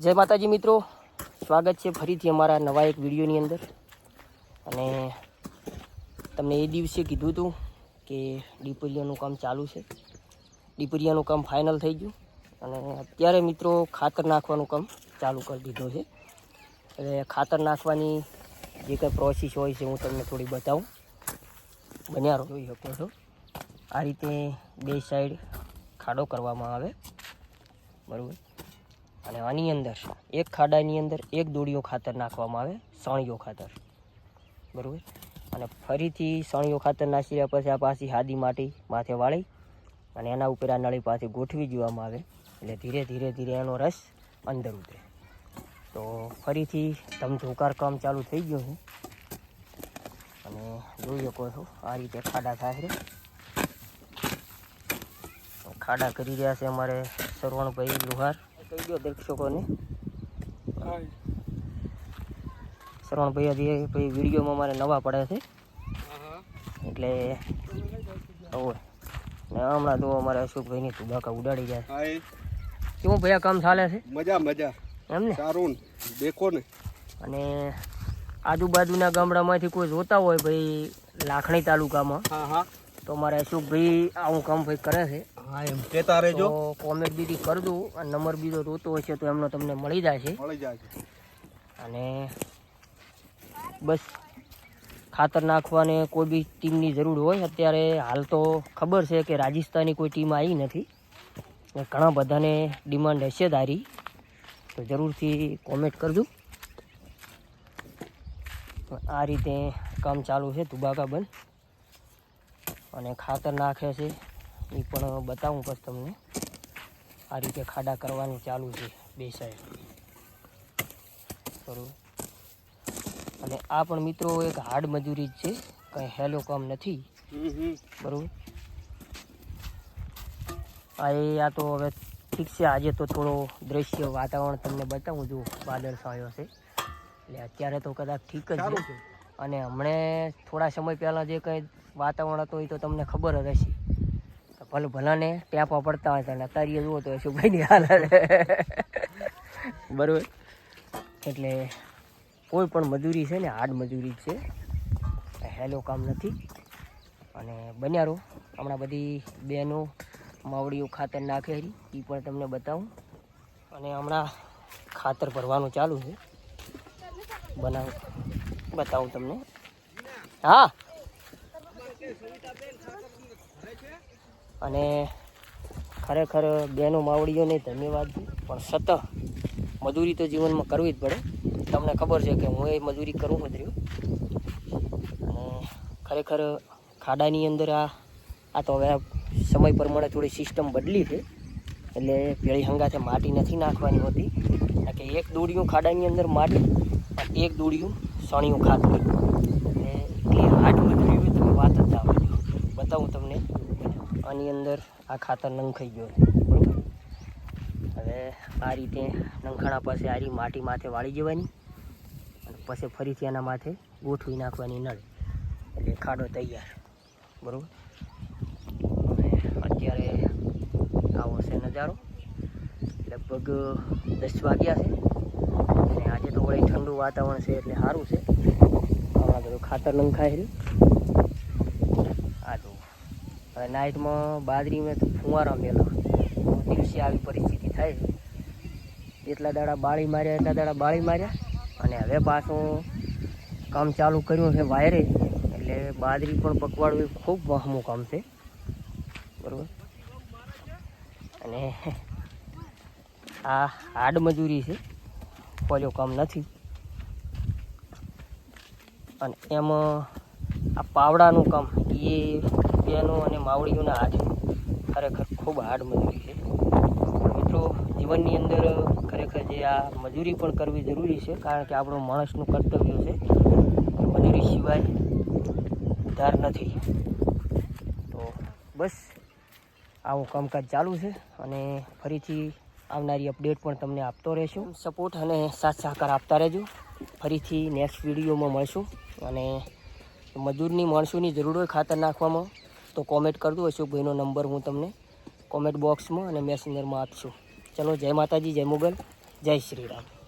જય માતાજી મિત્રો. સ્વાગત છે ફરીથી અમારા નવા એક વિડીયોની અંદર. અને તમને એ દિવસે કીધું હતું કે ડીપરિયાનું કામ ચાલુ છે. ડીપરિયાનું કામ ફાઇનલ થઈ ગયું. અને અત્યારે મિત્રો ખાતર નાખવાનું કામ ચાલુ કરી દીધું છે. એટલે ખાતર નાખવાની જે કંઈ પ્રોસેસ હોય છે હું તમને થોડી બતાવું. બન્યારો જોઈ શકો છો. આ રીતે બે સાઈડ ખાડો કરવામાં આવે. બરાબર? અને આની અંદર એક ખાડાની અંદર એક દોડીઓ ખાતર નાખવામાં આવે, સણિયો ખાતર. બરાબર? અને ફરીથી સણિયો ખાતર નાખી રહ્યા પછી આ પાછી હાદી માટી માથે વાળી અને એના ઉપર આ નળી પાસે ગોઠવી દેવામાં આવે. એટલે ધીરે ધીરે ધીરે એનો રસ અંદર ઉતરે. તો ફરીથી ધમધોકાર કામ ચાલુ થઈ ગયું છે. અને જોઈ શકો છો, આ રીતે ખાડા થાય છે. ખાડા કરી રહ્યા છે અમારે સરવણભાઈ લુહાર. કહી દો દર્શકોને સરવણભાઈ હજી ભાઈ વિડીયોમાં મારે નવા પડે છે. એટલે હવે ને હમણાં તો અમારે અશોકભાઈની તુબાકા ઉડાડી જાય કેવું ભાઈ કામ ચાલે છે? મજા મજા. એમ ને? સારું દેખો ને. અને આજુબાજુના ગામડામાંથી કોઈ જોતા હોય ભાઈ લાખણી તાલુકામાં તો અમારે અશોકભાઈ આવું કામ ભાઈ કરે છે. હા એમ કેતા રહેજો. કોમેન્ટ બીજી કરી દઉં અને નંબર બીજો રોતો હશે તો એમનો તમને મળી જશે. મળી જશે. અને બસ ખાતર નાખવાને કોઈ બી ટીમની જરૂર હોય અત્યારે હાલ તો ખબર છે કે રાજસ્થાની કોઈ ટીમ આવી નથી. ને ઘણા બધાને ડિમાન્ડ હશે તારી તો જરૂરથી કોમેન્ટ કરજો. આ રીતે કામ ચાલુ છે તુબાકા બંધ. અને ખાતર નાખે છે. એ પણ બતાવું પછી તમને. આ રીતે ખાડા કરવાનું ચાલુ છે બે સાઈડ. બરોબર અને આ પણ મિત્રો એક હાર્ડ મજૂરી જ છે કંઈ હેલો કામ નથી. બરોબર આ એ આ તો હવે ઠીક છે આજે તો થોડો દ્રશ્ય વાતાવરણ તમને બતાવું જો વાદળ છાયો છે. એટલે અત્યારે તો કદાચ ઠીક જ છે અને હમણે થોડા સમય પહેલાં જે કંઈ વાતાવરણ હતું એ તો તમને ખબર જ હશે. ભલે ભલાને ટેપા પડતા હોય અને અત્યારે જુઓ તો અશોકભાઈની હાલત. બરાબર. એટલે કોઈ પણ મજૂરી છે ને હાર્ડ મજૂરી છે. હેલો કામ નથી. અને બન્યા રહો. હમણાં બધી બહેનો માવડીઓ ખાતર નાખે એ પણ તમને બતાવું. અને હમણાં ખાતર ભરવાનું ચાલુ છે. બનાવ. બતાવું તમને. હા. અને ખરેખર બહેનો માવડીઓને ધન્યવાદ પણ સતત મજૂરી તો જીવનમાં કરવી જ પડે. તમને ખબર છે કે હું એ મજૂરી કરું જ રહ્યું. ખરેખર ખાડાની અંદર આ આ તો હવે સમય પ્રમાણે થોડી સિસ્ટમ બદલી છે. એટલે પેળી હંગાથે માટી નથી નાખવાની હોતી. કારણ કે એક દોડિયું ખાડાની અંદર માટી એક દોડિયું સણિયું ખાતું એટલે હાર્ડ મજૂરી તમે વાત જ આવજો બતાવું તમને. આની અંદર આ ખાતર નંખાઈ ગયો હવે આ રીતે નંખાણા પાસે આ રીતે માટી માથે વાળી જવાની અને પછી ફરીથી એના માથે ગોઠવી નાખવાની નળ. એટલે ખાડો તૈયાર. બરાબર? અત્યારે આવો છે નજારો. લગભગ દસ વાગ્યા છે. અને આજે તો વળી ઠંડુ વાતાવરણ છે એટલે સારું છે. હમણાં બધું ખાતર નંખાય આ હવે નાઇટમાં બાજરીમાં તો ફુવારા મેલો. દિવસે આવી પરિસ્થિતિ થાય. એટલા દાડા બાળી માર્યા, એટલા દાડા બાળી માર્યા. અને હવે પાછું કામ ચાલુ કર્યું છે વાયરે. એટલે બાજરી પણ પકવાડવી ખૂબ વહમું કામ છે. બરાબર? અને આ હાડ મજૂરી છે. પોલ્યો કામ નથી. અને એમાં આ પાવડાનું કામ, એ બેનો અને માવડીઓના હાથ ખરેખર ખૂબ હાર્ડ મજૂરી છે. મિત્રો, જીવનની અંદર ખરેખર જે આ મજૂરી પણ કરવી જરૂરી છે, કારણ કે આપણું માણસનું કર્તવ્ય છે મજૂરી સિવાય ઉધાર નથી. તો બસ, આવું કામકાજ ચાલુ છે અને ફરીથી આવનારી અપડેટ પણ તમને આપતો રહેશું. સપોર્ટ અને સાથ સહકાર આપતા રહેજો. ફરીથી નેક્સ્ટ વિડીયોમાં મળશું. અને મજૂરની માણસોની જરૂર હોય ખાતર નાખવામાં. તો કોમેન્ટ કરજો, અશોકભાઈનો નંબર હું તમને કોમેન્ટ બોક્સમાં અને મેસેન્જરમાં આપશું. ચલો, જય માતાજી, જય મુગલ, જય શ્રી રામ.